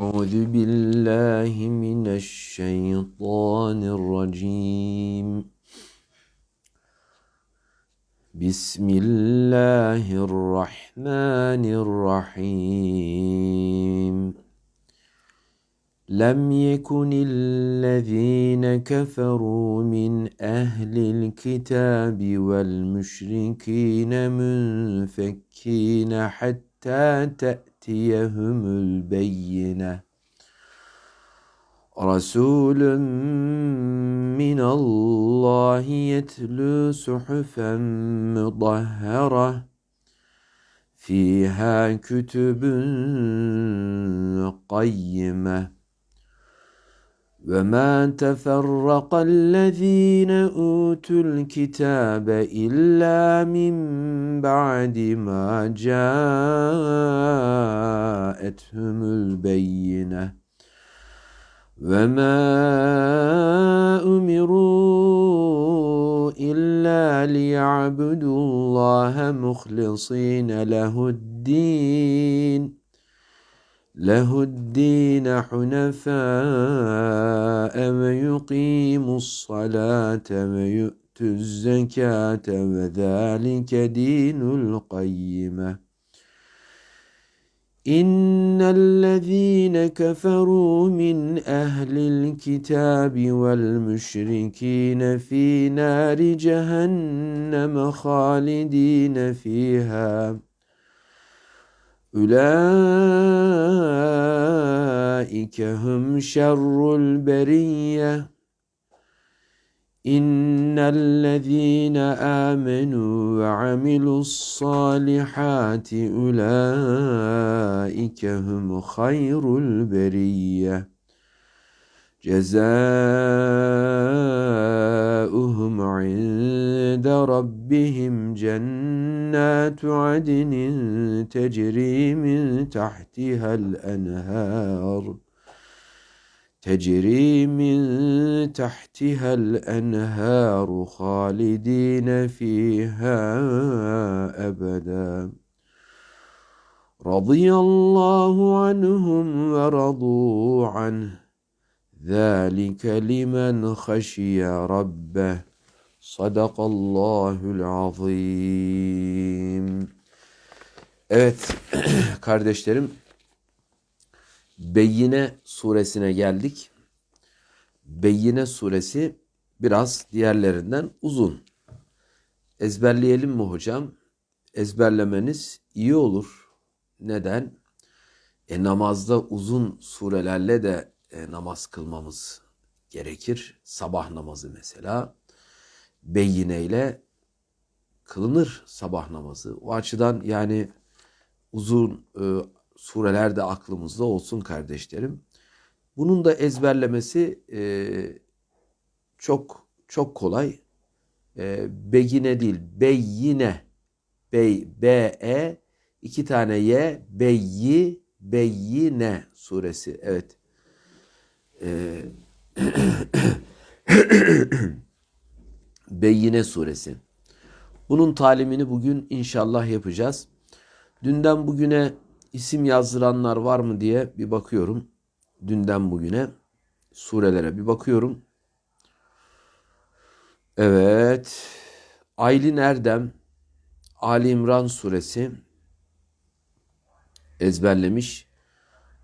أعوذ بالله من الشيطان الرجيم. بسم الله الرحمن الرحيم. لم يكن الذين كفروا من أهل الكتاب والمشركين منفكين حتى تأتيهم البينة رسول من الله يتلو صحفا مطهرة فيها كتب قيمة وما تفرق الذين أوتوا الكتاب إلا من بعد ما جاءتهم البينة وما أمروا إلا ليعبدوا الله مخلصين له الدين له الدين حنفاء ويقيموا الصلاة ويؤتوا الزكاة وذلك دين القيمة. إن الذين كفروا من أهل الكتاب والمشركين في نار جهنم خالدين فيها. أولئك هم شر البرية إن الذين آمنوا وعملوا الصالحات أولئك هم خير البرية جزاؤهم عند ربهم جنات عدن تجري من تحتها الأنهار تجري من تحتها الأنهار خالدين فيها أبدا. رضي الله عنهم ورضوا عنه. Zalike limen haşiye rabbeh. Sadakallahul azim. Evet kardeşlerim Beyyine suresine geldik. Beyyine suresi biraz diğerlerinden uzun. Ezberleyelim mi hocam? Ezberlemeniz iyi olur. Neden? E namazda uzun surelerle de e, namaz kılmamız gerekir. Sabah namazı mesela Beyyine ile kılınır sabah namazı. O açıdan yani uzun e, sureler de aklımızda olsun kardeşlerim. Bunun da ezberlemesi e, çok çok kolay. E, begine değil, beyine. Bey, B-E, iki tane Y, beyyi, beyyine suresi. Evet. E, Beyyine suresi. Bunun talimini bugün inşallah yapacağız. Dünden bugüne isim yazdıranlar var mı diye bir bakıyorum. Dünden bugüne surelere bir bakıyorum. Evet. Aylin Erdem Ali İmran suresi ezberlemiş.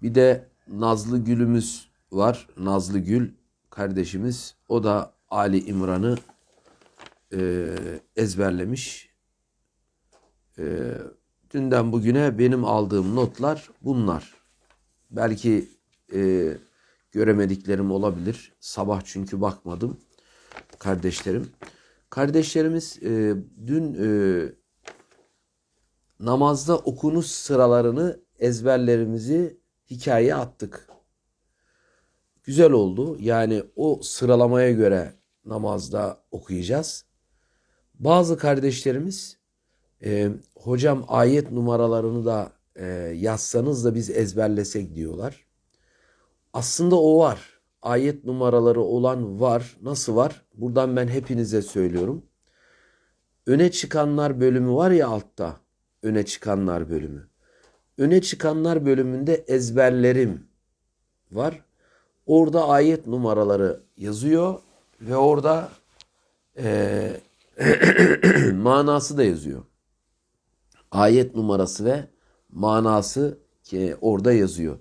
Bir de Nazlı Gül'ümüz var. Nazlı Gül kardeşimiz. O da Ali İmran'ı e, ezberlemiş. E, dünden bugüne benim aldığım notlar bunlar. Belki e, göremediklerim olabilir. Sabah çünkü bakmadım kardeşlerim. Kardeşlerimiz e, dün e, namazda okunuş sıralarını ezberlerimizi hikayeye attık. Güzel oldu. Yani o sıralamaya göre namazda okuyacağız. Bazı kardeşlerimiz e, hocam ayet numaralarını da e, yazsanız da biz ezberlesek diyorlar. Aslında o var. Ayet numaraları olan var. Nasıl var? Buradan ben hepinize söylüyorum. Öne çıkanlar bölümü var ya altta. Öne çıkanlar bölümü. Öne çıkanlar bölümünde ezberlerim var. Orada ayet numaraları yazıyor ve orada eee, manası da yazıyor. Ayet numarası ve manası ki orada yazıyor.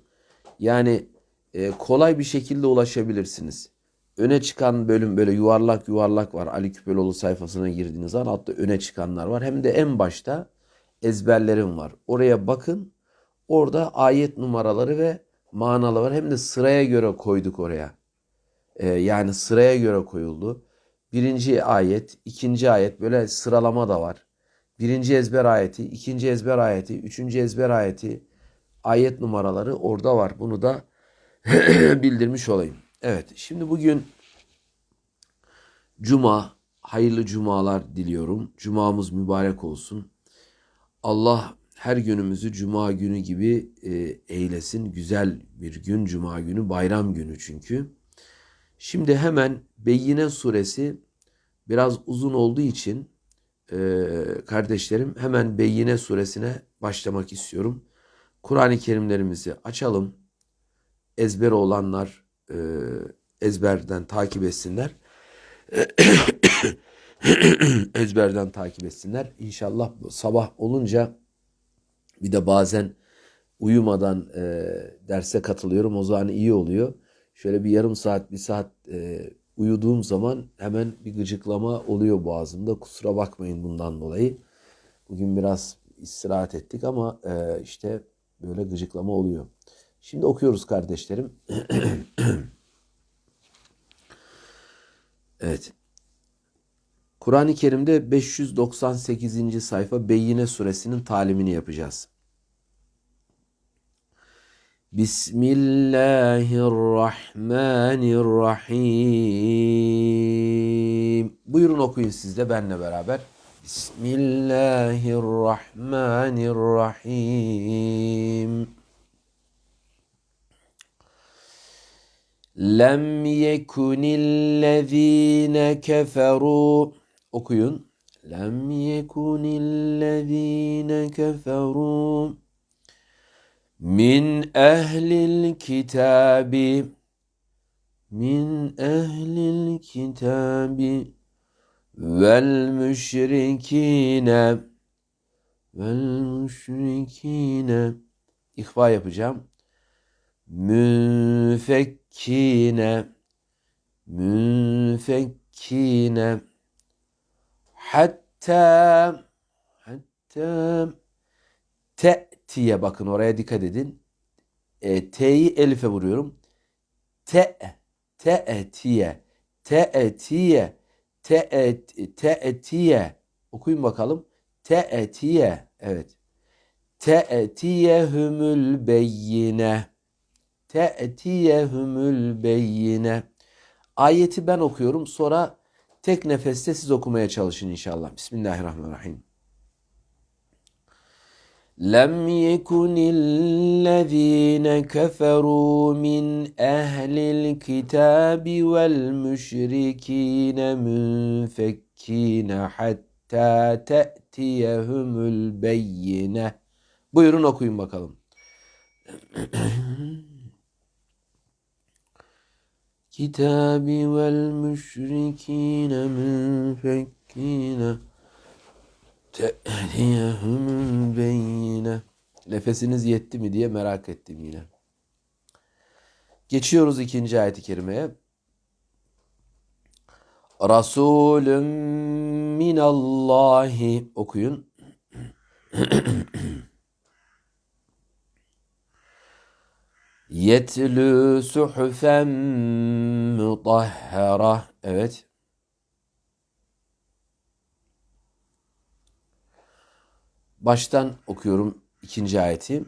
Yani e, kolay bir şekilde ulaşabilirsiniz. Öne çıkan bölüm böyle yuvarlak yuvarlak var. Ali Küpeloğlu sayfasına girdiğiniz zaman altta öne çıkanlar var. Hem de en başta ezberlerim var. Oraya bakın. Orada ayet numaraları ve manaları var. Hem de sıraya göre koyduk oraya. Ee, yani sıraya göre koyuldu. Birinci ayet, ikinci ayet böyle sıralama da var. Birinci ezber ayeti, ikinci ezber ayeti, üçüncü ezber ayeti, ayet numaraları orada var. Bunu da bildirmiş olayım. Evet, şimdi bugün Cuma, hayırlı cumalar diliyorum. Cumamız mübarek olsun. Allah her günümüzü cuma günü gibi e, eylesin. Güzel bir gün, cuma günü, bayram günü çünkü. Şimdi hemen Beyyine suresi biraz uzun olduğu için e, kardeşlerim hemen Beyyine suresine başlamak istiyorum. Kur'an-ı Kerimlerimizi açalım. Ezber olanlar e, ezberden takip etsinler. ezberden takip etsinler. İnşallah sabah olunca bir de bazen uyumadan e, derse katılıyorum. O zaman iyi oluyor. Şöyle bir yarım saat, bir saat e, uyuduğum zaman hemen bir gıcıklama oluyor boğazımda. Kusura bakmayın bundan dolayı. Bugün biraz istirahat ettik ama e, işte böyle gıcıklama oluyor. Şimdi okuyoruz kardeşlerim. evet. Kur'an-ı Kerim'de 598. sayfa Beyyine suresinin talimini yapacağız. Bismillahirrahmanirrahim. Buyurun okuyun siz de benle beraber. Bismillahirrahmanirrahim. Lem yekunillezine keferu okuyun. Lem yekunillezine keferu min ehlil kitabi min ehlil kitabi vel müşrikine vel müşrikine ihva yapacağım. Münfekkine münfekkine hatta hatta te'tiye bakın oraya dikkat edin. E, T'yi elife vuruyorum. Te te'tiye te'tiye te'tiye okuyun bakalım. Te'tiye evet. Te'tiyehumul beyyine te'tiyehumul beyyine Ayeti ben okuyorum sonra tek nefeste siz okumaya çalışın inşallah. Bismillahirrahmanirrahim. لم يكن الذين كفروا من أهل الكتاب والمشركين منفكين حتى تأتيهم البينة Buyurun okuyun bakalım. Vel müşrikine münfekkine te'liyehumul beyine. Nefesiniz yetti mi diye merak ettim yine. Geçiyoruz ikinci ayet-i kerimeye. Resulüm minallahi okuyun. Yetlü suhufen mutahhara. Evet. Baştan okuyorum ikinci ayeti.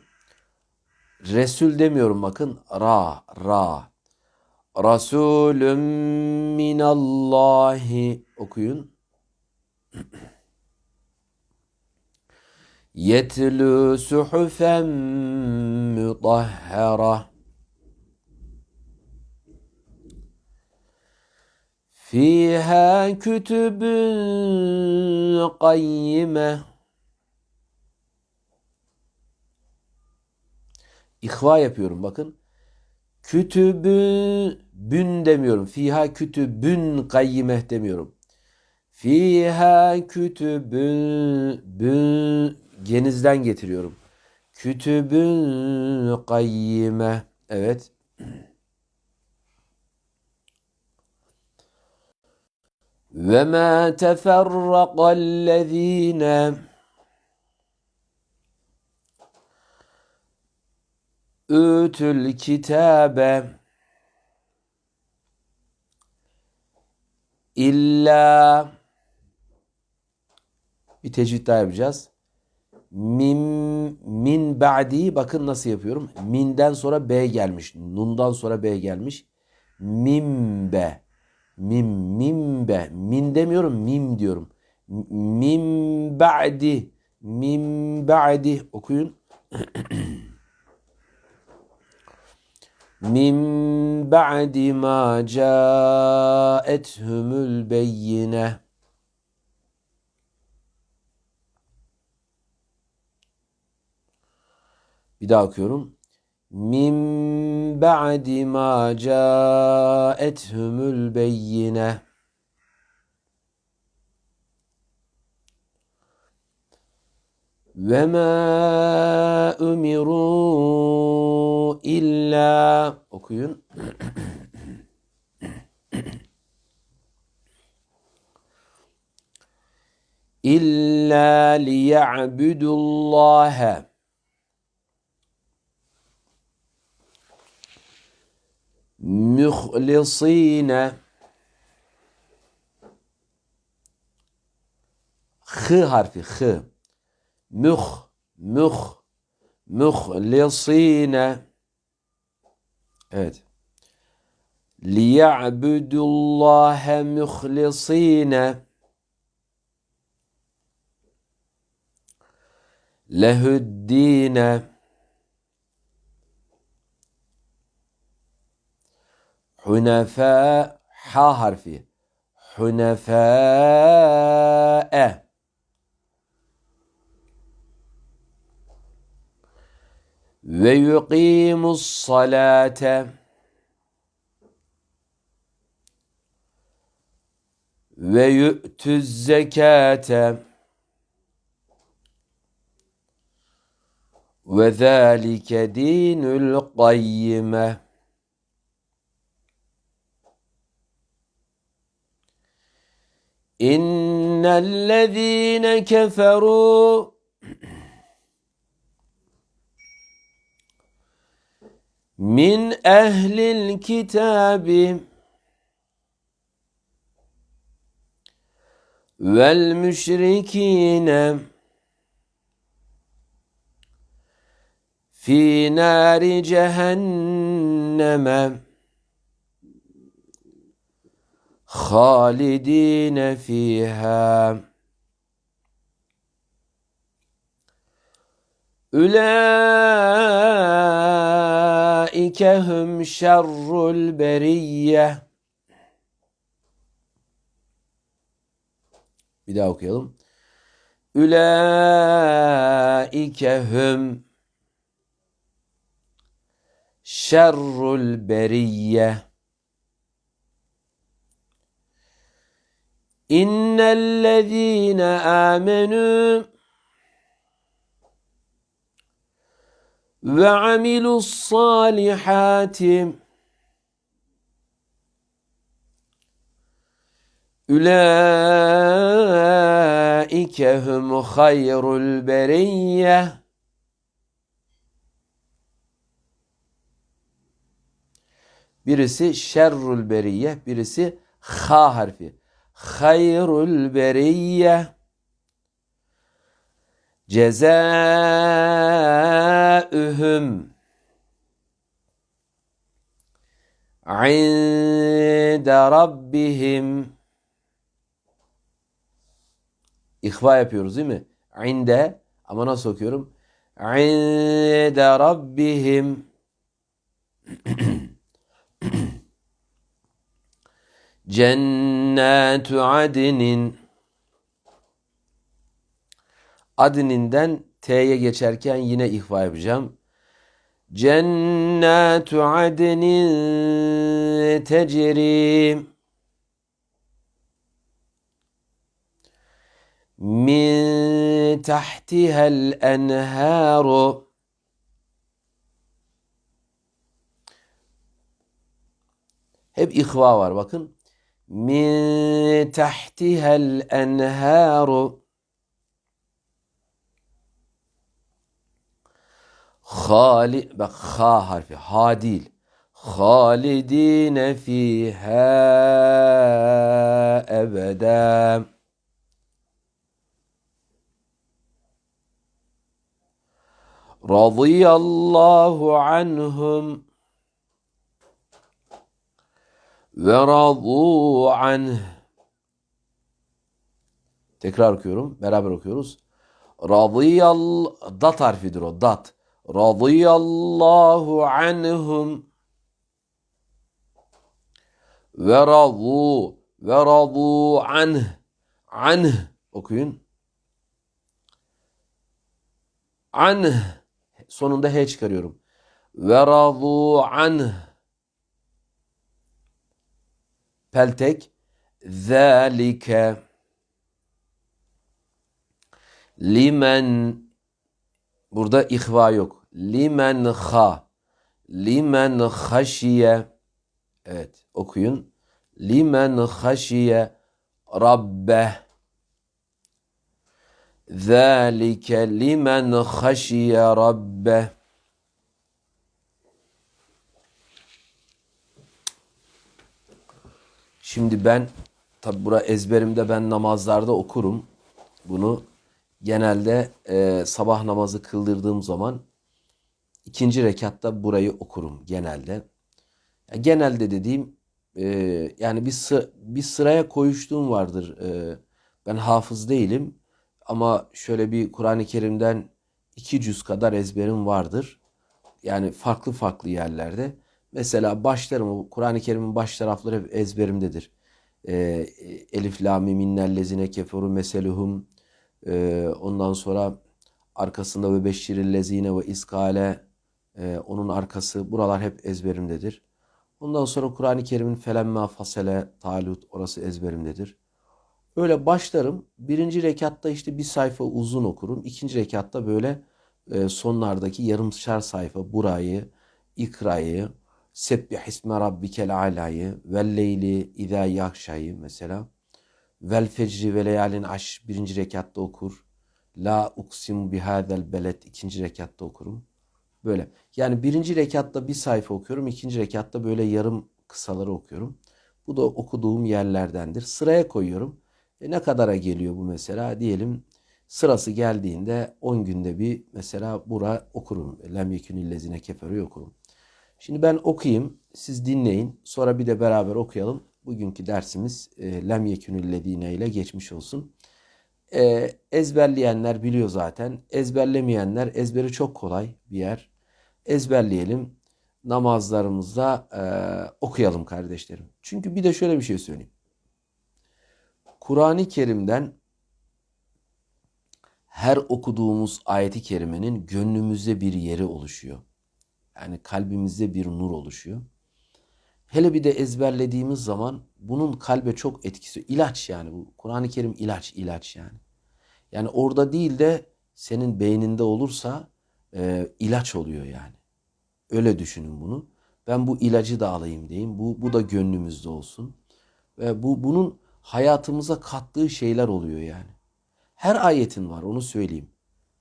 Resul demiyorum bakın. Ra, ra. Resulüm minallahi okuyun. Yetlü suhufen mutahhara. Fiha kütübün kayyime. İhva yapıyorum bakın. Kütübün bün demiyorum. Fiha kütübün kayyimeh demiyorum. Fiha kütübün bün genizden getiriyorum. Kütübün kayyime. Evet. Ve ma teferrakallezine ütül kitabe illa bir tecvid daha yapacağız. Min, min ba'di bakın nasıl yapıyorum. Min'den sonra B gelmiş. Nun'dan sonra B gelmiş. Mimbe. Mim, mimbe. Min demiyorum, mim diyorum. Min ba'di. Min ba'di. Okuyun. Min ba'di ma ca'ethumul beyyine. Bir daha okuyorum. Min ba'di ma ca'ethumul. Ve ma umiru illa okuyun. İlla liya'budullaha مخلصين. خ حرفي خ. مخ مخ مخلصين. evet ليعبدوا الله مخلصين. له الدين. Hunefa ha harfi. Hunefae. Ve yuqimus salate. Ve yu'tüz zekate. Ve zâlike dinul إن الذين كفروا من أهل الكتاب والمشركين في نار جهنم halidine fiha. Ülaike hum şerrul beriyye. Bir daha okuyalım. Ülaike hum şerrul beriyye. İnnellezîne âmenû ve amilus salihati Ulaike hum hayrul beriyye Birisi şerrul beriyye, birisi ha harfi. Hayrul beriyye Cezaühüm inde rabbihim İhva yapıyoruz değil mi? İnde ama nasıl okuyorum? İnde rabbihim Cennetü adinin Adininden T'ye geçerken yine ihva yapacağım. Cennetü adinin tecri min tahtihel enharu Hep ihva var bakın. Min tahtihel enharu Hali bak ha harfi ha değil. Halidine fiha ebeden. Radıyallahu anhum ve radu anh. Tekrar okuyorum. Beraber okuyoruz. Radıyal dat harfidir o. Dat. Radıyallahu anhum ve radu ve radu anh. Anh okuyun. Anh sonunda H çıkarıyorum. Ve radu anh peltek zelike limen burada ihva yok. Limen ha limen haşiye evet okuyun. Limen haşiye rabbe zelike limen haşiye rabbe Şimdi ben tabi bura ezberimde ben namazlarda okurum bunu. Genelde e, sabah namazı kıldırdığım zaman ikinci rekatta burayı okurum genelde. Ya, genelde dediğim e, yani bir, sı bir sıraya koyuştuğum vardır. E, ben hafız değilim. Ama şöyle bir Kur'an-ı Kerim'den iki cüz kadar ezberim vardır. Yani farklı farklı yerlerde. Mesela başlarım, Kur'an-ı Kerim'in baş tarafları hep ezberimdedir. Ee, Elif, la, minnellezine keferu meseluhum. Ee, ondan sonra arkasında ve beşşirillezine ve iskale. Ee, onun arkası. Buralar hep ezberimdedir. Ondan sonra Kur'an-ı Kerim'in felemme fasele talut orası ezberimdedir. Öyle başlarım. Birinci rekatta işte bir sayfa uzun okurum. İkinci rekatta böyle e, sonlardaki yarımşar sayfa burayı, ikrayı, sebbih isme rabbikel alayı, vel leyli izâ yakşayı mesela. Vel fecri ve leyalin aş birinci rekatta okur. La uksim bihadel belet ikinci rekatta okurum. Böyle. Yani birinci rekatta bir sayfa okuyorum. ikinci rekatta böyle yarım kısaları okuyorum. Bu da okuduğum yerlerdendir. Sıraya koyuyorum. E ne kadara geliyor bu mesela? Diyelim sırası geldiğinde 10 günde bir mesela bura okurum. Lem yekünillezine keferu okurum. Şimdi ben okuyayım, siz dinleyin. Sonra bir de beraber okuyalım. Bugünkü dersimiz e, lem yekünillezine ile geçmiş olsun. E, ezberleyenler biliyor zaten. Ezberlemeyenler ezberi çok kolay bir yer. Ezberleyelim. Namazlarımızda e, okuyalım kardeşlerim. Çünkü bir de şöyle bir şey söyleyeyim. Kur'an-ı Kerim'den her okuduğumuz ayeti kerimenin gönlümüzde bir yeri oluşuyor. Yani kalbimizde bir nur oluşuyor. Hele bir de ezberlediğimiz zaman bunun kalbe çok etkisi. İlaç yani bu. Kur'an-ı Kerim ilaç, ilaç yani. Yani orada değil de senin beyninde olursa e, ilaç oluyor yani. Öyle düşünün bunu. Ben bu ilacı da alayım diyeyim. Bu, bu da gönlümüzde olsun. Ve bu bunun hayatımıza kattığı şeyler oluyor yani. Her ayetin var onu söyleyeyim.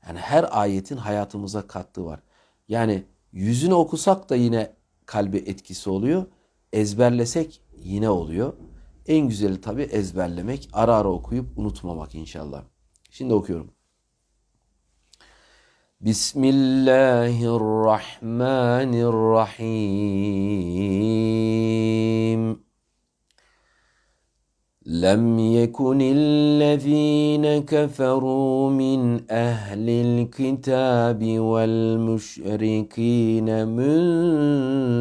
Yani her ayetin hayatımıza kattığı var. Yani yüzünü okusak da yine kalbe etkisi oluyor. Ezberlesek yine oluyor. En güzeli tabi ezberlemek, ara ara okuyup unutmamak inşallah. Şimdi okuyorum. Bismillahirrahmanirrahim. لم يكن الذين كفروا من أهل الكتاب والمشركين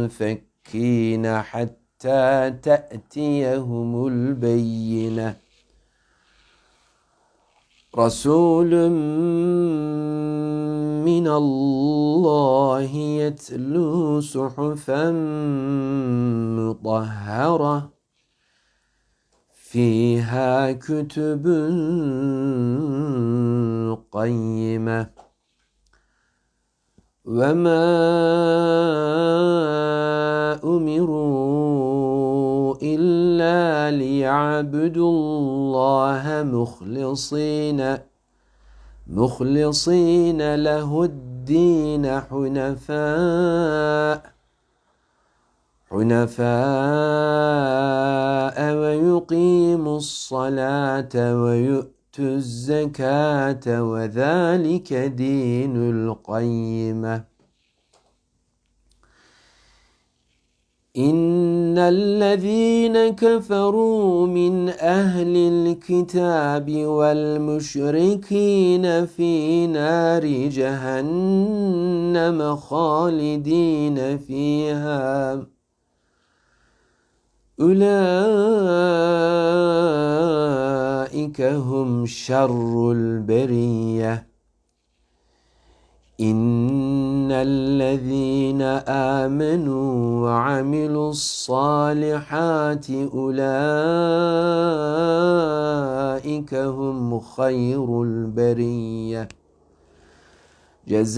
منفكين حتى تأتيهم البينة. رسول من الله يتلو صحفا مطهرة فيها كتب قيمة وما أمروا إلا ليعبدوا الله مخلصين مخلصين له الدين حنفاء حنفاء ويقيموا الصلاة ويؤتوا الزكاة وذلك دين القيمة. إن الذين كفروا من أهل الكتاب والمشركين في نار جهنم خالدين فيها. أولئك هم شر البريه إن الذين آمنوا وعملوا الصالحات أولئك هم خير البرية جزاؤهم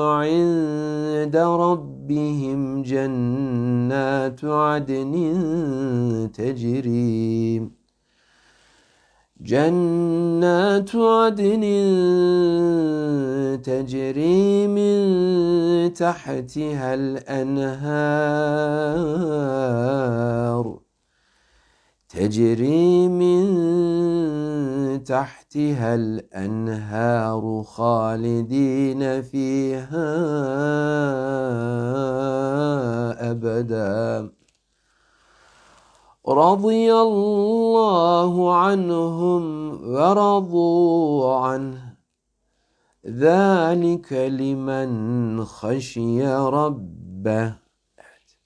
عند ربهم جنات عدن تجري جنات عدن تجري من تحتها الأنهار تجري من تحتها الأنهار خالدين فيها أبداً رضي الله عنهم ورضوا عنه ذلك لمن خشي ربه Evet.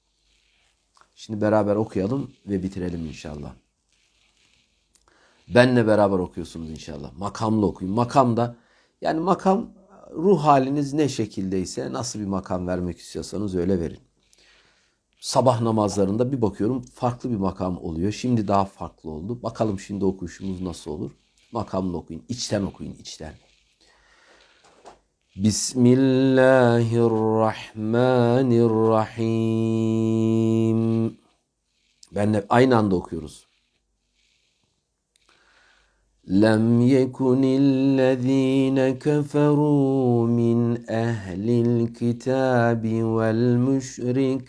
Şimdi beraber okuyalım ve bitirelim inşallah. Benle beraber okuyorsunuz inşallah. Makamlı okuyun. Makamda yani makam ruh haliniz ne şekildeyse nasıl bir makam vermek istiyorsanız öyle verin sabah namazlarında bir bakıyorum farklı bir makam oluyor. Şimdi daha farklı oldu. Bakalım şimdi okuyuşumuz nasıl olur. Makamla okuyun. içten okuyun. içten. Bismillahirrahmanirrahim. Benle aynı anda okuyoruz. لم يكن الذين كفروا من أهل الكتاب والمشركين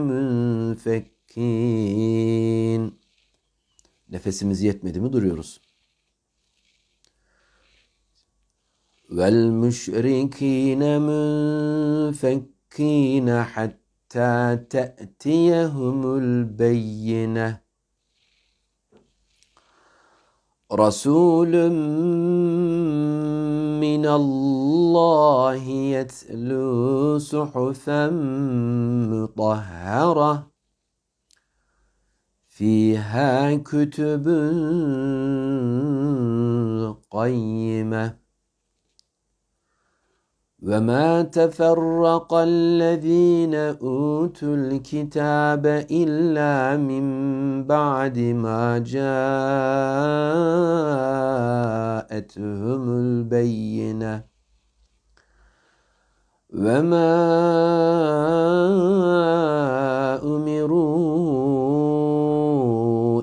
منفكين Nefesimiz yetmedi mi duruyoruz. والمشركين منفكين حتى تأتيهم البينه رسول من الله يتلو صحفا مطهرة. فيها كتب قيمة. وما تفرق الذين اوتوا الكتاب الا من بعد ما جاءتهم البينه وما امروا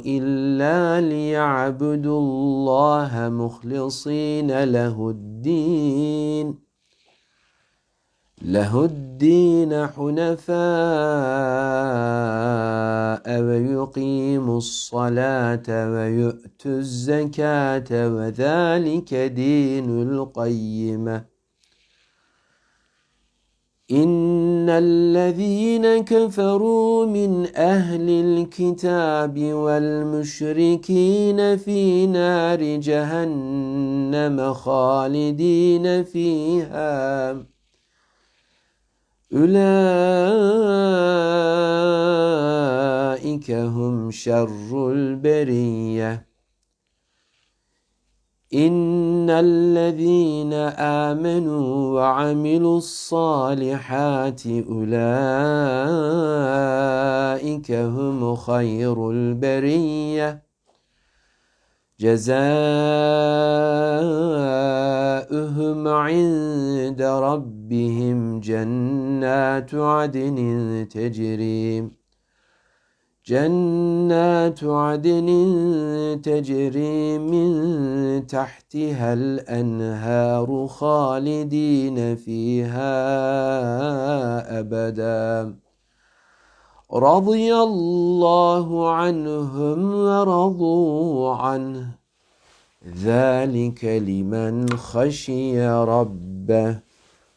الا ليعبدوا الله مخلصين له الدين له الدين حنفاء ويقيم الصلاة ويؤت الزكاة وذلك دين القيمة إن الذين كفروا من أهل الكتاب والمشركين في نار جهنم خالدين فيها. أولئك هم شر البرية. إن الذين آمنوا وعملوا الصالحات أولئك هم خير البرية. جزاؤهم عند ربهم جنات عدن تجري جنات عدن تجري من تحتها الأنهار خالدين فيها أبدا. رضي الله عنهم ورضوا عنه. ذلك لمن خشي ربه.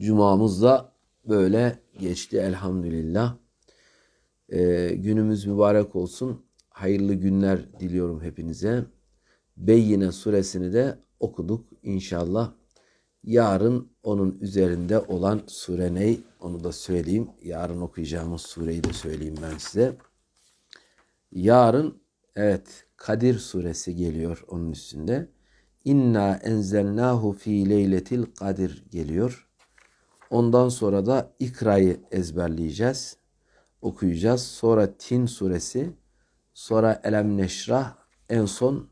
Cumamız da böyle geçti elhamdülillah. Ee, günümüz mübarek olsun. Hayırlı günler diliyorum hepinize. Beyyine suresini de okuduk inşallah. Yarın onun üzerinde olan sure ney onu da söyleyeyim. Yarın okuyacağımız sureyi de söyleyeyim ben size. Yarın evet Kadir suresi geliyor onun üstünde. İnna enzelnahu fi leyletil kadir geliyor. Ondan sonra da İkra'yı ezberleyeceğiz okuyacağız. Sonra Tin suresi, sonra Elem Neşrah, en son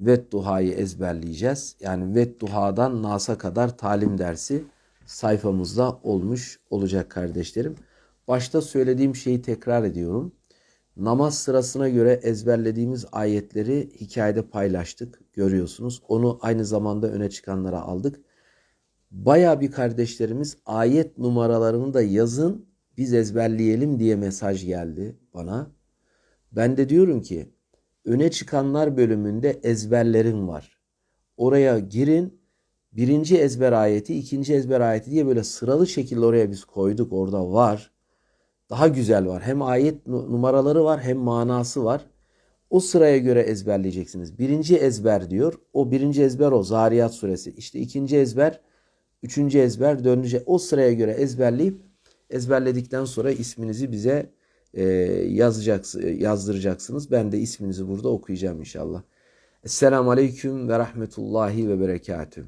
Vedduha'yı ezberleyeceğiz. Yani Vedduha'dan Nas'a kadar talim dersi sayfamızda olmuş olacak kardeşlerim. Başta söylediğim şeyi tekrar ediyorum. Namaz sırasına göre ezberlediğimiz ayetleri hikayede paylaştık. Görüyorsunuz. Onu aynı zamanda öne çıkanlara aldık. Baya bir kardeşlerimiz ayet numaralarını da yazın biz ezberleyelim diye mesaj geldi bana. Ben de diyorum ki öne çıkanlar bölümünde ezberlerim var. Oraya girin. Birinci ezber ayeti, ikinci ezber ayeti diye böyle sıralı şekilde oraya biz koyduk. Orada var. Daha güzel var. Hem ayet numaraları var hem manası var. O sıraya göre ezberleyeceksiniz. Birinci ezber diyor. O birinci ezber o. Zariyat suresi. İşte ikinci ezber, üçüncü ezber, dördüncü. O sıraya göre ezberleyip ezberledikten sonra isminizi bize e, yazacaksınız, yazdıracaksınız. Ben de isminizi burada okuyacağım inşallah. Esselamu Aleyküm ve Rahmetullahi ve Berekatühü.